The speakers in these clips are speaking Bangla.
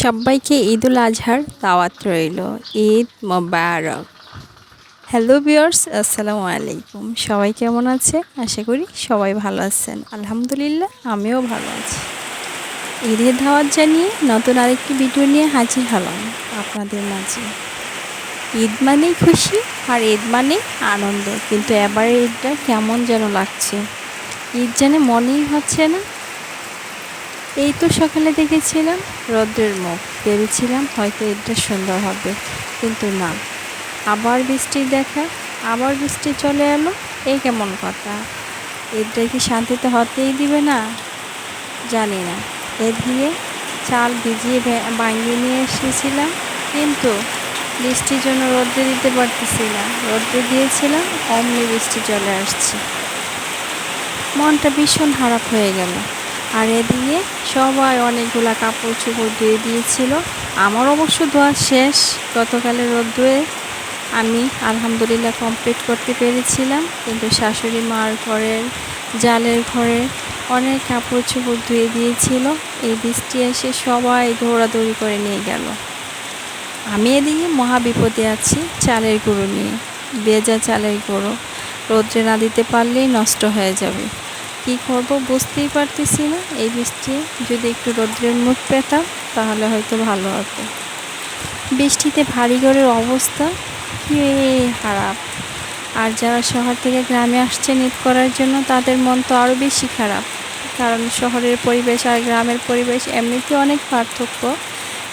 সবাইকে ঈদুল আজহার দাওয়াত রইল। ঈদ মোবারক। হ্যালো বিয়ার্স আসসালামু আলাইকুম। সবাই কেমন আছে আশা করি সবাই ভালো আছেন। আলহামদুলিল্লাহ, আমিও ভালো আছি। ঈদের দাওয়াত জানিয়ে নতুন আরেকটি ভিডিও নিয়ে হাজির হলাম আপনাদের মাঝে। ঈদ মানেই খুশি আর ঈদ মানেই আনন্দ। কিন্তু এবারে ঈদটা কেমন যেন লাগছে। ঈদ যেন মনেই হচ্ছে না। এই তো সকালে দেখেছিলাম, রৌদ্রের মুখ। ভেবেছিলাম হয়তো এটা সুন্দর হবে, কিন্তু না। আবার বৃষ্টি দেখা, আবার বৃষ্টি চলে এলো এই কেমন কথা? এটা কি শান্তিতে হতেই দিবে না? জানি না। এ দিয়ে চাল ভিজিয়ে ভাঙিয়ে নিয়ে এসেছিলাম, কিন্তু বৃষ্টির জন্য রোদ্রে দিতে পারতেছি না। রোদ্রে দিয়েছিলাম, অমনি বৃষ্টি চলে আসছে। মনটা ভীষণ খারাপ হয়ে গেল। আর এদিকে সবাই অনেকগুলা কাপড় চোপড় ধুয়ে দিয়েছিল। আমার অবশ্য ধোয়া শেষ। গতকালের রোদ্দুয়ে আমি আলহামদুলিল্লাহ কমপ্লিট করতে পেরেছিলাম। কিন্তু শাশুড়ি মার ঘরের, জালের ঘরে অনেক কাপড় চোপড় ধুয়ে দিয়েছিল। এই বৃষ্টি এসে সবাই দৌড়াদৌড়ি করে নিয়ে গেল। আমি এদিকে মহা বিপদে আছি চালের গুঁড়ো নিয়ে। বেজা চালের গুঁড়ো। রোদ্রে না দিতে পারলেই নষ্ট হয়ে যাবে। কি করব বুঝতেই পারতেছি না। এই বৃষ্টি যদি একটু রৌদ্রের মুখ পেতাম, তাহলে হয়তো ভালো হতো। বৃষ্টিতে ভারী ঘরের অবস্থা, কি খারাপ। আর যারা শহর থেকে গ্রামে আসছে ঈদ করার জন্য, তাদের মন তো আরও বেশি খারাপ। কারণ শহরের পরিবেশ আর গ্রামের পরিবেশ এমনিতে অনেক পার্থক্য।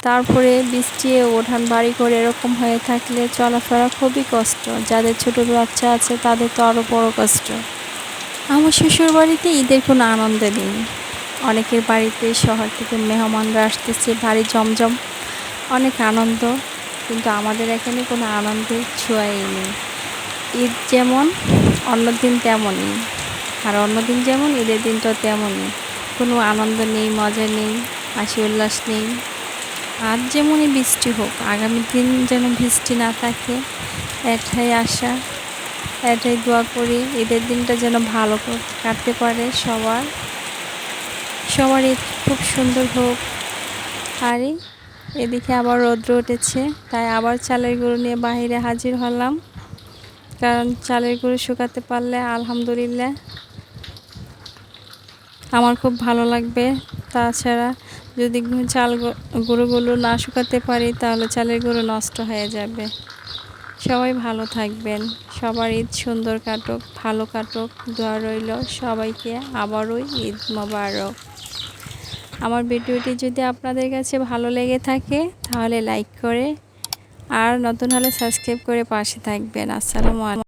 তারপরে বৃষ্টি ওঠান বাড়ি করে এরকম হয়ে থাকলে চলাফেরা খুবই কষ্ট। যাদের ছোটো বাচ্চা আছে, তাদের তো আরও বড় কষ্ট। আমার শ্বশুর বাড়িতে ঈদের কোনো আনন্দ নেই। অনেকের বাড়িতে শহর থেকে মেহমানরা আসতেছে বাড়ি জমজম। অনেক আনন্দ, কিন্তু আমাদের এখানে কোনো আনন্দের ছোঁয়াই নেই। ঈদ যেমন অন্যদিন তেমনই। আর অন্যদিন যেমন, ঈদের দিনটাও তেমনই। কোনো আনন্দ নেই, মজা নেই, হাসি উল্লাস নেই। আজ যেমনই বৃষ্টি হোক, আগামী দিন যেন বৃষ্টি না থাকে এটাই আশা। এটাই দোয়া করি, ঈদের দিনটা যেন ভালো কাটতে পারে সবার। সবার ঈদ খুব সুন্দর হোক। আর এদিকে আবার রৌদ্র উঠেছে, তাই আবার চালের গুঁড়ো নিয়ে বাহিরে হাজির হলাম। কারণ চালের গুঁড়ো শুকাতে পারলে আলহামদুলিল্লাহ আমার খুব ভালো লাগবে। তাছাড়া যদি চাল গুঁড়োগুলো না শুকাতে পারি, তাহলে চালের গুঁড়ো নষ্ট হয়ে যাবে। সবাই ভালো থাকবেন। সবার ঈদ সুন্দর কাটুক, ভালো কাটুক, দোয়া রইল সবাইকে, আবারও ঈদ মোবারক। আমার ভিডিওটি যদি আপনাদের কাছে ভালো লেগে থাকে, তাহলে লাইক করে আর নতুন হলে সাবস্ক্রাইব করে পাশে থাকবেন। আসসালামু আলাইকুম।